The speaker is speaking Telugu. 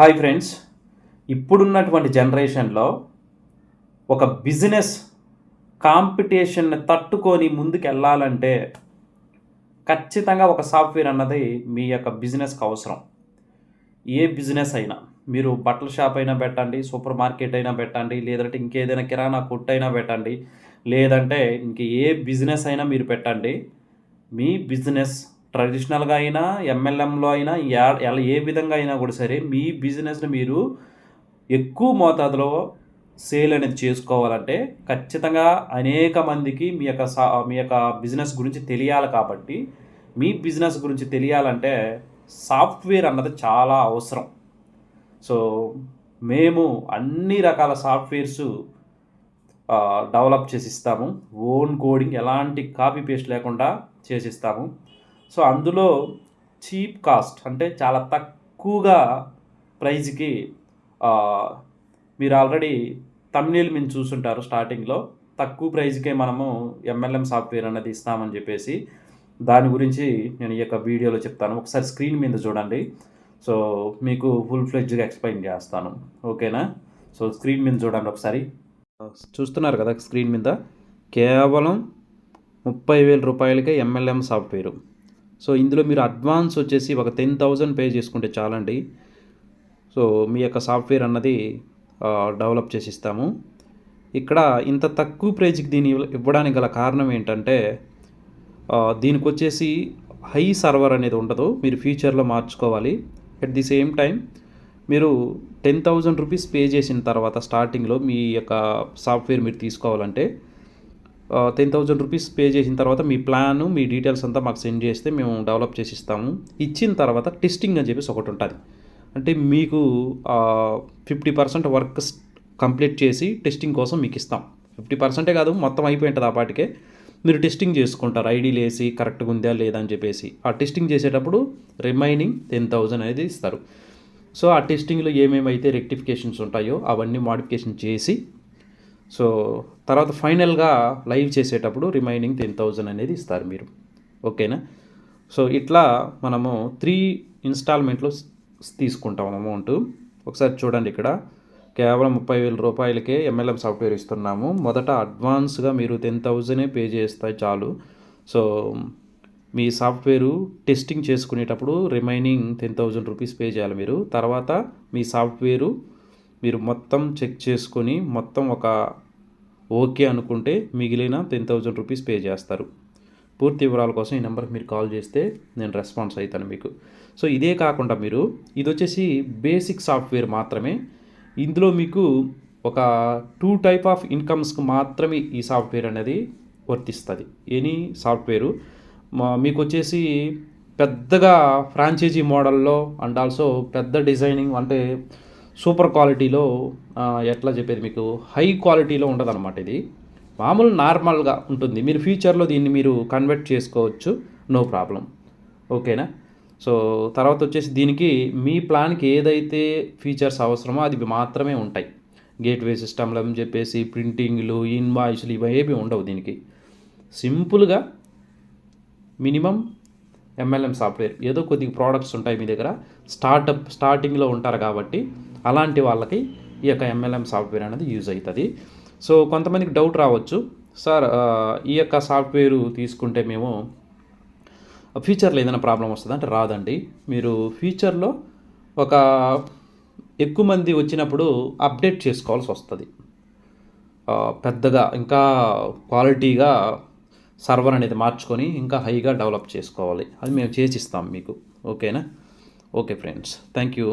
హాయ్ ఫ్రెండ్స్ ఇప్పుడున్నటువంటి జనరేషన్లో ఒక బిజినెస్ కాంపిటీషన్ని తట్టుకొని ముందుకు వెళ్ళాలంటే ఖచ్చితంగా ఒక సాఫ్ట్వేర్ అన్నది మీ యొక్క బిజినెస్కి అవసరం. ఏ బిజినెస్ అయినా మీరు బట్టల షాప్ అయినా పెట్టండి సూపర్ మార్కెట్ అయినా పెట్టండి లేదంటే ఇంకేదైనా కిరాణా కొట్టు అయినా పెట్టండి లేదంటే ఇంక ఏ బిజినెస్ అయినా మీరు పెట్టండి మీ బిజినెస్ ట్రెడిషనల్గా అయినా ఎంఎల్ఎంలో అయినా ఎలా ఏ విధంగా అయినా కూడా సరే మీ బిజినెస్ని మీరు ఎక్కువ మోతాదులో సేల్ అనేది చేసుకోవాలంటే ఖచ్చితంగా అనేక మందికి మీ యొక్క సా మీ యొక్క బిజినెస్ గురించి తెలియాలి కాబట్టి మీ బిజినెస్ గురించి తెలియాలంటే సాఫ్ట్వేర్ అన్నది చాలా అవసరం. సో మేము అన్ని రకాల సాఫ్ట్వేర్స్ డెవలప్ చేసి ఇస్తాము ఓన్ కోడింగ్ ఎలాంటి కాపీ పేస్ట్ లేకుండా చేసిస్తాము. సో అందులో చీప్ కాస్ట్ అంటే చాలా తక్కువగా ప్రైజ్కి మీరు ఆల్రెడీ తమిళ్ మీరు చూసుంటారు స్టార్టింగ్లో. తక్కువ ప్రైజ్కే మనము ఎంఎల్ఎం సాఫ్ట్వేర్ అనేది ఇస్తామని చెప్పేసి దాని గురించి నేను ఈ యొక్క వీడియోలో చెప్తాను. ఒకసారి స్క్రీన్ మీద చూడండి. సో మీకు ఫుల్ ఫ్లెడ్జ్గా ఎక్స్ప్లెయిన్ చేస్తాను. ఓకేనా? సో స్క్రీన్ మీద చూడండి ఒకసారి. చూస్తున్నారు కదా స్క్రీన్ మీద? కేవలం ముప్పై వేల రూపాయలకే ఎంఎల్ఎం సాఫ్ట్వేర్. సో ఇందులో మీరు అడ్వాన్స్ వచ్చేసి ఒక టెన్ థౌజండ్ పే చేసుకుంటే చాలండి. సో మీ యొక్క సాఫ్ట్వేర్ అన్నది డెవలప్ చేసి ఇస్తాము. ఇక్కడ ఇంత తక్కువ ప్రైజ్కి దీన్ని ఇవ్వడానికి గల కారణం ఏంటంటే దీనికి వచ్చేసి హై సర్వర్ అనేది ఉండదు. మీరు ఫ్యూచర్లో మార్చుకోవాలి. అట్ ది సేమ్ టైం మీరు టెన్ థౌజండ్ రూపీస్ పే చేసిన తర్వాత స్టార్టింగ్లో మీ యొక్క సాఫ్ట్వేర్ మీరు తీసుకోవాలంటే టెన్ థౌజండ్ రూపీస్ పే చేసిన తర్వాత మీ ప్లాన్ మీ డీటెయిల్స్ అంతా మాకు సెండ్ చేస్తే మేము డెవలప్ చేసి ఇస్తాము. ఇచ్చిన తర్వాత టెస్టింగ్ అని చెప్పేసి ఒకటి ఉంటుంది. అంటే మీకు ఫిఫ్టీ పర్సెంట్ వర్క్ కంప్లీట్ చేసి టెస్టింగ్ కోసం మీకు ఇస్తాం. ఫిఫ్టీ పర్సెంటే కాదు మొత్తం అయిపోయి ఉంటుంది ఆ పాటికే. మీరు టెస్టింగ్ చేసుకుంటారు. ఐడీలు వేసి కరెక్ట్గా ఉందా లేదా అని చెప్పేసి. ఆ టెస్టింగ్ చేసేటప్పుడు రిమైనింగ్ టెన్ థౌజండ్ అనేది ఇస్తారు. సో ఆ టెస్టింగ్లో ఏమేమైతే రెక్టిఫికేషన్స్ ఉంటాయో అవన్నీ మాడిఫికేషన్ చేసి సో తర్వాత ఫైనల్గా లైవ్ చేసేటప్పుడు రిమైనింగ్ టెన్ థౌజండ్ అనేది ఇస్తారు మీరు. ఓకేనా? సో ఇట్లా మనము త్రీ ఇన్స్టాల్మెంట్లో తీసుకుంటాం అమౌంట్. ఒకసారి చూడండి ఇక్కడ. కేవలం ముప్పై వేల రూపాయలకే ఎంఎల్ఎం సాఫ్ట్వేర్ ఇస్తున్నాము. మొదట అడ్వాన్స్గా మీరు టెన్ థౌజండే పే చేస్తే చాలు. సో మీ సాఫ్ట్వేరు టెస్టింగ్ చేసుకునేటప్పుడు remaining ten thousand rupees pay చేయాలి మీరు. తర్వాత మీ సాఫ్ట్వేరు మీరు మొత్తం చెక్ చేసుకొని మొత్తం ఒక ఓకే అనుకుంటే మిగిలిన టెన్ థౌజండ్ రూపీస్ పే చేస్తారు. పూర్తి వివరాల కోసం ఈ నెంబర్కి మీరు కాల్ చేస్తే నేను రెస్పాన్స్ అవుతాను మీకు. సో ఇదే కాకుండా మీరు ఇది వచ్చేసి బేసిక్ సాఫ్ట్వేర్ మాత్రమే. ఇందులో మీకు ఒక టూ టైప్ ఆఫ్ ఇన్కమ్స్కి మాత్రమే ఈ సాఫ్ట్వేర్ అనేది వర్తిస్తుంది. Any software. మా- మీకు వచ్చేసి పెద్దగా ఫ్రాంచైజీ మోడల్లో అండ్ ఆల్సో పెద్ద డిజైనింగ్ అంటే సూపర్ క్వాలిటీలో ఎట్లా చెప్పేది మీకు? హై క్వాలిటీలో ఉండదన్నమాట ఇది. మామూలు నార్మల్గా ఉంటుంది. మీరు ఫ్యూచర్లో దీన్ని మీరు కన్వర్ట్ చేసుకోవచ్చు. No problem. ఓకేనా? సో తర్వాత వచ్చేసి దీనికి మీ ప్లాన్కి ఏదైతే ఫీచర్స్ అవసరమో అది మాత్రమే ఉంటాయి. గేట్వే సిస్టమ్లు అని చెప్పేసి ప్రింటింగ్లు ఇన్వాయిస్లు ఇవేవి ఉండవు దీనికి. సింపుల్గా మినిమం ఎంఎల్ఎం సాఫ్ట్వేర్ ఏదో కొద్దిగా ప్రోడక్ట్స్ ఉంటాయి మీ దగ్గర. స్టార్టప్ స్టార్టింగ్లో ఉంటారు కాబట్టి అలాంటి వాళ్ళకి ఈ యొక్క ఎంఎల్ఎం సాఫ్ట్వేర్ అనేది యూజ్ అవుతుంది. సో కొంతమందికి డౌట్ రావచ్చు. సార్ ఈ యొక్క సాఫ్ట్వేర్ తీసుకుంటే మేము ఫ్యూచర్లో ఏదైనా ప్రాబ్లం వస్తుందా అంటే రాదండి. మీరు ఫ్యూచర్లో ఒక ఎక్కువ మంది వచ్చినప్పుడు అప్డేట్ చేసుకోవాల్సి వస్తుంది. పెద్దగా ఇంకా క్వాలిటీగా సర్వర్ అనేది మార్చుకొని ఇంకా హైగా డెవలప్ చేసుకోవాలి. అది మేము చేసిస్తాం మీకు. ఓకేనా? Okay friends. Thank you